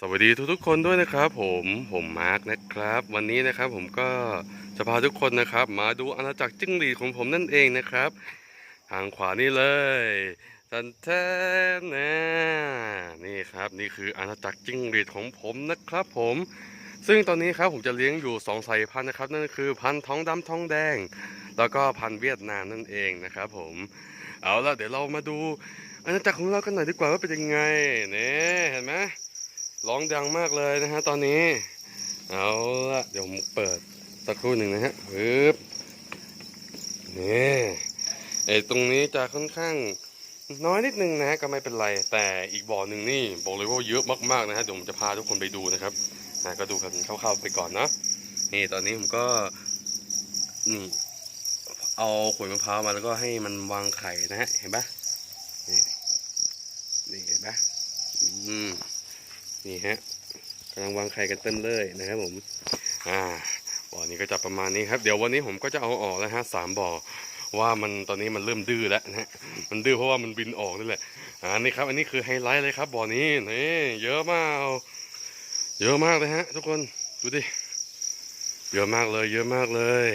สวัสดีทุกๆคนด้วยนะครับ ผมผมมาร์กนะครับ วันนี้นะครับผมก็จะพาทุกคนนะครับ มาดูอาณาจักรจิ้งหรีดของผมนั่นเองนะครับ ทางขวานี่เลยทันแทนนะนี่ครับนี่คืออาณาจักรจิ้งหรีดของผมนะครับ ผม ซึ่งตอนนี้ครับผมจะเลี้ยงอยู่สองสายพันธุ์นะครับ นั่นคือพันธุ์ท้องดำท้องแดง แล้วก็พันธุ์เวียดนามนั่นเองนะครับ ผมเอาละเดี๋ยวเรามาดูอาณาจักรของเรากันหน่อยดีกว่าว่าเป็นยังไงเนี่ยเห็นไหม ร้องดังมากเลยนะฮะตอนนี้ เอาละเดี๋ยวเปิดสักครู่หนึ่งนะฮะปึ๊บนี่ไอตรงนี้จะค่อนข้างน้อยนิดนึงนะฮะก็ไม่เป็นไร แต่อีกบ่อหนึ่งนี่บอกเลยว่าเยอะมากๆนะฮะเดี๋ยวผมจะพาทุกคนไปดูนะครับนะก็ดูกันคร่าวๆไปก่อนนะนี่ตอนนี้ผมก็นี่เอาขวดมะพร้าวมาแล้วก็ให้มันวางไข่นะฮะเห็นปะนี่นี่เห็นปะอืม นี่ฮะกำลังวางไข่กันเต็มเลยนะครับผม อ่าบ่อนี้ก็จะประมาณนี้ครับ เดี๋ยววันนี้ผมก็จะเอาออกแล้วฮะสามบ่อว่ามันตอนนี้มันเริ่มดื้อแล้วนะฮะมันดื้อเพราะว่ามันบินออกนี่แหละอ่านี่ครับอันนี้คือไฮไลท์เลยครับบ่อนี้นี่เยอะมาก เยอะมากเลยฮะ ทุกคนดูดิเยอะมากเลย เยอะมากเลย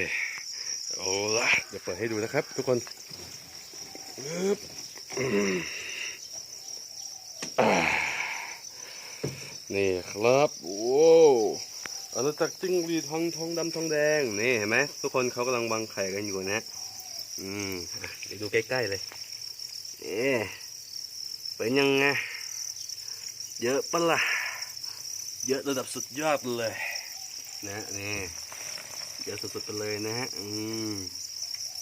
เอาละเดี๋ยวเปิดให้ดูนะครับ ทุกคนปึ๊บอืมอ่า นี่ครับ โอ้อาณาจักรจิ้งหรีดทองทองดำทองแดง นี่เห็นไหมทุกคนเขากำลังวางไข่กันอยู่นะอืมอะเดี๋ยวดูใกล้ๆเลยเอ๊เป็นยังไง เยอะปะล่ะ เยอะระดับสุดยอดเลย นะนี่เยอะสุดๆไปเลยนะฮะ อืม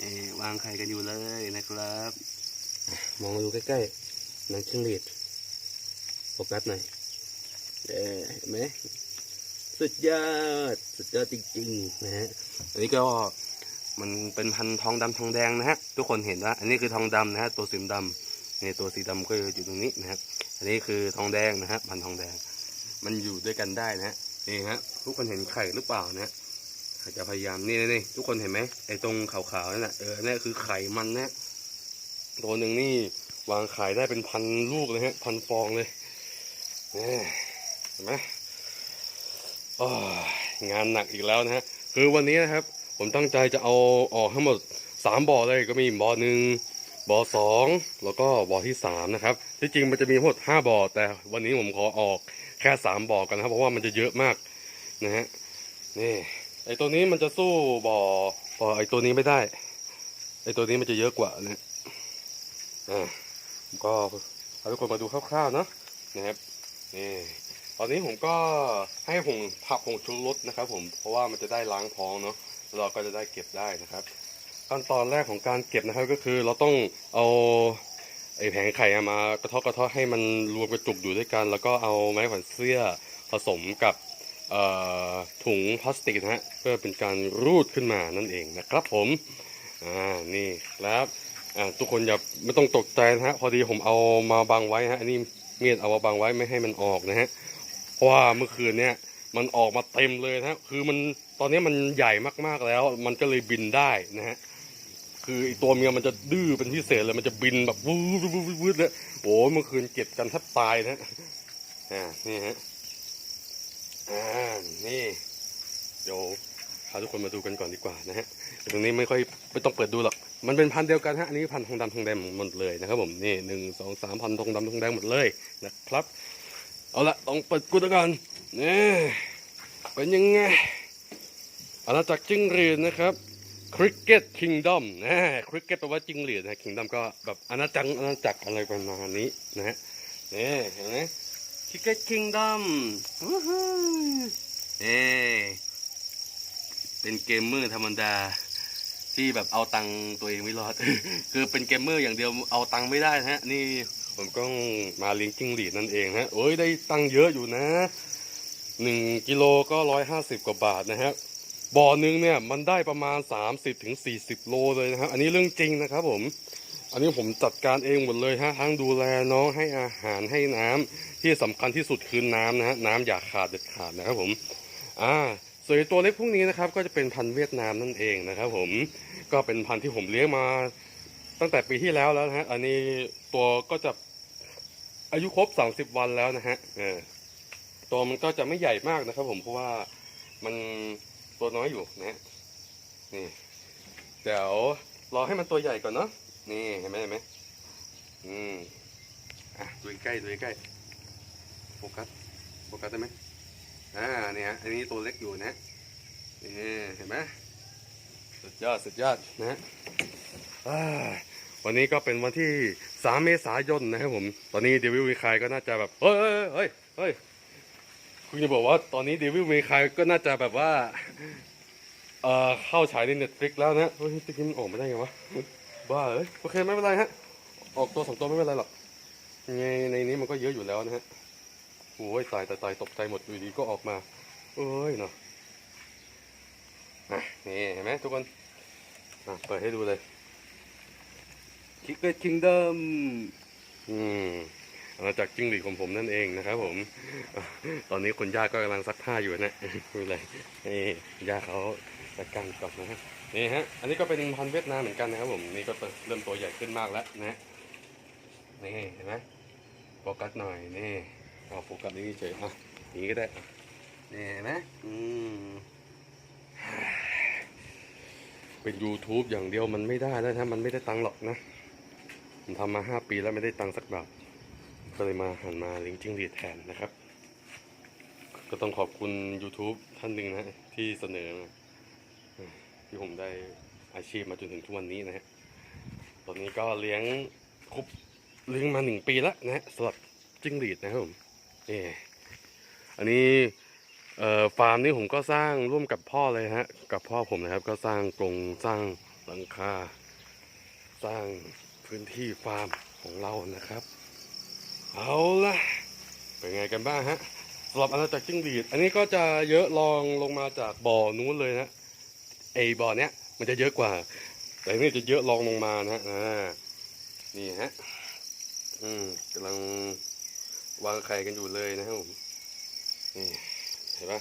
นี่วางไข่กันอยู่เลยนะครับ มองมาดูใกล้ๆนังจิ้งหรีดโฟกัสหน่อย เห็นไหมสุดยอด สุดยอดจริงๆนะฮะ อันนี้ก็มันเป็นพันธุ์ทองดำทองแดงนะฮะ ทุกคนเห็นว่า อันนี้คือทองดำนะฮะ ตัวสีดำนี่ตัวสีดำก็อยู่ตรงนี้นะครับอันนี้คือทองแดงนะฮะ พันธุ์ทองแดง มันอยู่ด้วยกันได้นะฮะ นี่ฮะ ทุกคนเห็นไข่หรือเปล่านะฮะจะพยายามนี่นี่ทุกคนเห็นไหมไอ้ตรงขาวๆนั่นแหละเอออันนี้คือไข่มันนะตัวหนึ่งนี่วางไข่ได้เป็นพันลูกเลยฮะ พันฟองเลยนี่ ห็นไหมงานหนักอีกแล้วนะฮะคือวันนี้นะครับ ผมตั้งใจจะเอาออกทั้งหมดสามบ่อเลยก็มีบ่อหนึ่งบ่อสองแล้วก็บ่อที่สามนะครับที่จริงมันจะมีทั้งหมดห้าบ่อแต่วันนี้ผมขอออกแค่สามบ่อกันนะครับ เพราะว่ามันจะเยอะมากนะฮะนี่ไอตัวนี้มันจะสู้บ่อบ่อไอตัวนี้ไม่ได้ ไอตัวนี้มันจะเยอะกว่านะอ่าก็เอาทุกคนมาดูคร่าวๆเนาะนะครับนี่ ตอนนี้ผมก็ให้ผงผักผงชูรสนะครับ ผมเพราะว่ามันจะได้ล้างท้องเนาะเราก็จะได้เก็บได้นะครับ ขั้นตอนแรกของการเก็บนะครับก็คือเราต้องเอาไอ้แผงไข่มากระทาะกระทาะให้มันรวมกระจุกอยู่ด้วยกัน แล้วก็เอาไม้ขวนเสื้อผสมกับถุงพลาสติกนะฮะเพื่อเป็นการรูดขึ้นมานั่นเองนะครับผมอ่านี่ครับอ่าทุกคนอย่าไม่ต้องตกใจนะฮะพอดีผมเอามาบังไว้ฮะอันนี้มีดเอามาบังไว้ไม่ให้มันออกนะฮะ เพราะว่าเมื่อคืนเนี่ยมันออกมาเต็มเลยนะฮะคือมันตอนนี้มันใหญ่มากๆแล้ว มันก็เลยบินได้นะฮะคือไอตัวเมียมันจะดื้อเป็นพิเศษเลยมันจะบินแบบวูดวูดวูดเลยโอ้เมื่อคืนเก็บกันแทบตายนะฮะอ่านี่ฮะอ่านี่เดี๋ยวพาทุกคนมาดูกันก่อนดีกว่านะฮะตรงนี้ไม่ค่อยไม่ต้องเปิดดูหรอกมันเป็นพันเดียวกันฮะอันนี้พันทองดำทองแดงหมดเลยนะครับผมนี่หนึ่งสองสามพันทองดำทองแดงหมดเลยนะครับ เอาละต้องเปิดกูตะก่อนนี่เป็นยังไงอาณาจักรจิ้งหรีดนะครับ Cricket Kingdom นะ Cricket แปลว่าจิ้งหรีดนะ Kingdom ก็แบบอาณาจักรอาณาจักรอะไรประมาณนี้นะฮะนี่เห็นไหม Cricket Kingdom วู้ฮู้นี่เป็นเกมเมอร์ธรรมดาที่แบบเอาตังตัวเองไม่รอด คือเป็นเกมเมอร์อย่างเดียวเอาตังไม่ได้นะฮะนี่ ผมก็มาเลี้ยงจิ้งหรีดนั่นเองนะโอ้ยได้ตังเยอะอยู่นะหนึ่งกิโลก็ร้อยห้าสิบกว่าบาทนะฮะบ่อหนึ่งเนี่ยมันได้ประมาณสามสิบถึงสี่สิบโลเลยนะครับ อันนี้เรื่องจริงนะครับผม อันนี้ผมจัดการเองหมดเลยฮะทั้งดูแลน้องให้อาหารให้น้ำที่สำคัญที่สุดคือน้ำนะฮะน้ำอย่าขาดเด็ดขาดนะครับผม อ่าส่วนตัวเล็กพวกนี้นะครับ ก็จะเป็นพันธุ์เวียดนามนั่นเองนะครับผมก็เป็นพันธุ์ที่ผมเลี้ยงมาตั้งแต่ปีที่แล้วแล้วนะฮะอันนี้ตัวก็จะ อายุครบสามสิบวันแล้วนะฮะตัวมันก็จะไม่ใหญ่มากนะครับ ผมเพราะว่ามันตัวน้อยอยู่นะนี่เดี๋ยวรอให้มันตัวใหญ่ก่อนเนาะนี่เห็นไหมเห็นไหมอืมอะดูใกล้ดูใกล้โฟกัสโฟกัสได้ไหมอ่าเนี่ยอันนี้ตัวเล็กอยู่นะนี่เห็นไหมสุดยอดสุดยอดนะอ่า วันนี้ก็เป็นวันที่ 3 เมษายนนะครับผม ตอนนี้เดวิลมีคายก็น่าจะแบบ เฮ้ยเฮ้ยเฮ้ยคุณจะบอกว่าตอนนี้เดวิลมีคายก็น่าจะแบบว่า เอ่อ เข้าฉายในเน็ตฟลิกแล้วนะเฮ้ยตะกี้มันออกมาได้ไงวะ บ้าเอ้ย โอเคไม่เป็นไรฮะ ออกตัวสองตัวไม่เป็นไรหรอก ในในนี้มันก็เยอะอยู่แล้วนะฮะ โอ้ยตายตายตายตกใจหมดอยู่ดีก็ออกมา เอ้ยเนาะนี่เห็นไหมทุกคนเปิดให้ดูเลย คิกเก t คิงด o มอืมอาณาจักรจิ้งหรีดของผมนั่นเองนะครับ ผม ตอนนี้คุณย่าก็กำลังซักผ้าอยู่นะไม่เป็นไรนี่ย่าเขาจัดการก่อนนะนี่ฮะ อันนี้ก็เป็นพันเวียดนามเหมือนกันนะครับผม นี่ก็เริ่มตัวใหญ่ขึ้นมากแล้วนะ นี่เห็นไหมโฟกัสหน่อยนี่เอาโฟกัสนี่เฉยอะอย่างนี้ก็ได้ นี่เห็นไหมอืมเป็น YouTube อย่างเดียวมันไม่ได้แล้วนะมันไม่ได้ตังค์หรอกนะ ผมทำมาห้าปีแล้วไม่ได้ตังค์สักบาทก็เลยมาหันมาเลี้ยงจิ้งหรีดแทนนะครับ ก็ต้องขอบคุณ YouTube ท่านหนึ่งนะที่เสนอมาที่ผมได้อาชีพมาจนถึงทุกวันนี้นะฮะตอนนี้ก็เลี้ยงครบเลี้ยงมาหนึ่งปีแล้วนะฮะสำหรับจิ้งหรีดนะครับผมนี่อันนี้ฟาร์มนี้ผมก็สร้างร่วมกับพ่อเลยฮะ กับพ่อผมนะครับ ก็สร้างกรงสร้างหลังคา สร้าง พื้นที่ฟาร์มของเรานะครับ เอาละเป็นไงกันบ้างฮะสำหรับอาณาจักรจิ้งหรีด อันนี้ก็จะเยอะลองลงมาจากบ่อนู้นเลยนะไอบ่อเนี้ยมันจะเยอะกว่า แต่นี่จะเยอะลองลงมานะฮะอ่านี่ฮะอืมกำลังวางไข่กันอยู่เลยนะครับผมนี่เห็นปะ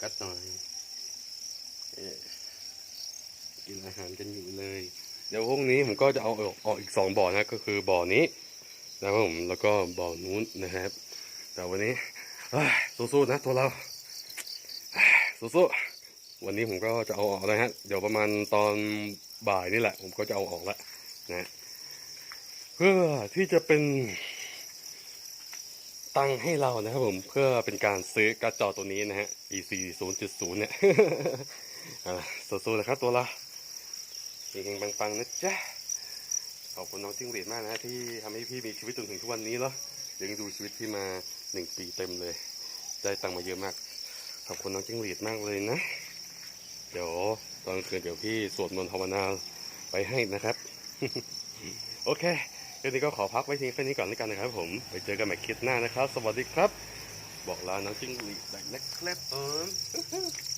กัสหน่อย กินอาหารกันอยู่เลย เดี๋ยวพรุ่งนี้ผมก็จะเอาออกออกอีกสองบ่อนะก็คือบ่อนี้นะครับผมแล้วก็บ่อนู้นนะครับ แต่วันนี้สู้ๆนะตัวเราสู้ๆวันนี้ผมก็จะเอาออกนะฮะเดี๋ยวประมาณตอนบ่ายนี่แหละ ผมก็จะเอาออกละนะเพื่อที่จะเป็นตังให้เรานะครับผมเพื่อเป็นการซื้อกร์ดจอตัวนี้นะฮะ EC 0.0 เนี่ยสู้ๆนะครับตัวเรา เฮงๆปังๆนะจ๊ะขอบคุณน้องจิ้งหรีดมากนะที่ทำให้พี่มีชีวิตจนถึงทุกวันนี้เนาะยังดูชีวิตพี่มาหนึ่งปีเต็มเลย ได้ตังค์มาเยอะมาก ขอบคุณน้องจิ้งหรีดมากเลยนะ เดี๋ยวตอนคืนเดี๋ยวพี่สวดมนต์ภาวนาไปให้นะครับ โอเคเรื่องนี้ก็ขอพักไว้ทีแค่นี้ก่อนแล้วกันนะครับ ผมไปเจอกันใหม่คลิปหน้านะครับ สวัสดีครับ บอกลาน้องจิ้งหรีดนะครับผม